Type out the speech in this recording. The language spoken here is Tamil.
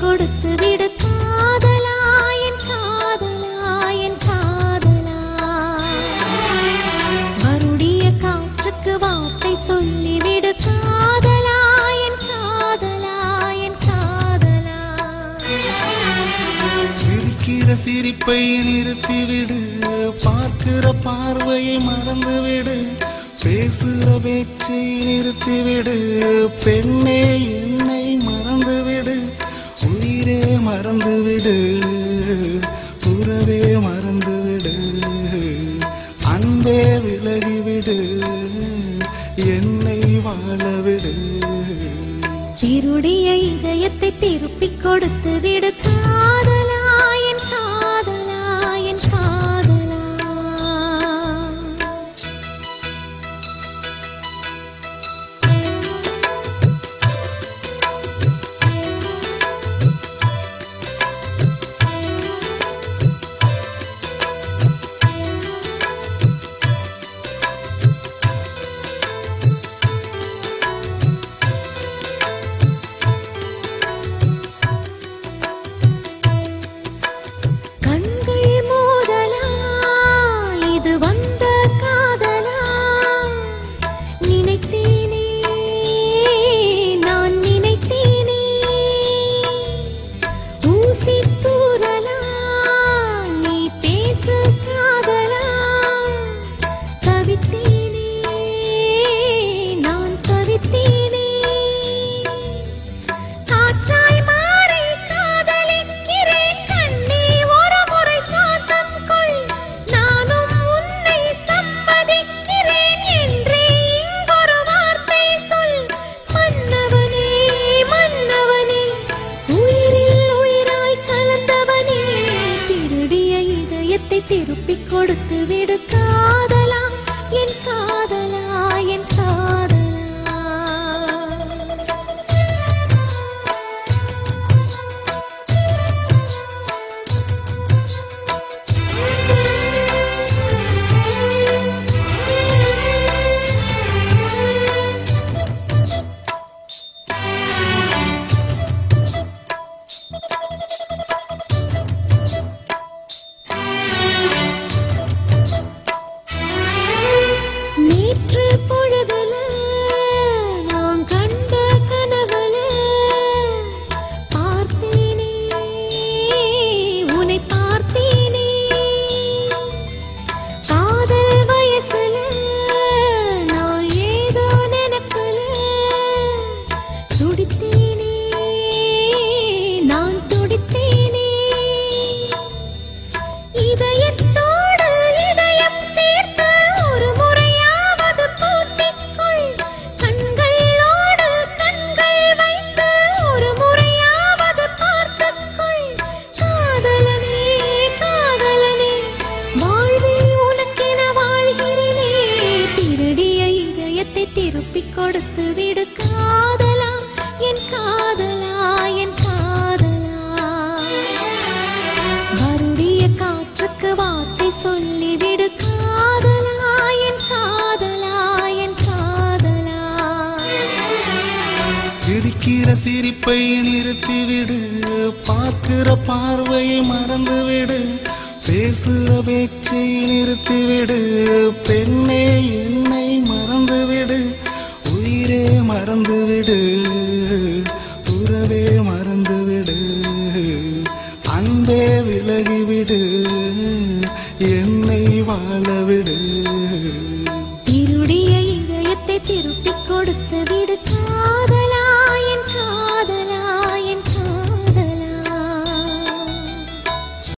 கொடுத்து விடு. காதலா என் காதலா என் காற்றுக்கு வார்த்தை சொல்லிவிடு. காதலா என் காதலா சிரிக்கிற சிரிப்பை நிறுத்திவிடு. பார்க்கிற பார்வையை மறந்துவிடு. பேசுகிற பேச்சை நிறுத்திவிடு. பெண்ணே என்னை மறந்துவிடு. உயிரே மறந்துவிடு. உறவே மறந்துவிடு. அன்பே விலகிவிடு. என்னை வாழவிடு. சிருடிய இதயத்தை திருப்பிக் கொடுத்து விடு திருப்பி கொடுத்து விடுக்க கொடுத்து விடு காதலா என் காதலா என் காதலா. மறுடிய காற்றுக்கு வார்த்தை சொல்லிவிடு காதலா என் காதலா என் காதலா. சிரிக்கிற சிரிப்பை நிறுத்திவிடு பார்க்கிற பார்வையை மறந்துவிடு பேசுகிற பேச்சை நிறுத்திவிடு பெண்ணே மறந்துவிடு. உறவே மறந்துவிடு. அன்பே விலகிவிடு. என்னை வாழவிடு. திருடிய இதயத்தை திருப்பிக் கொடுத்து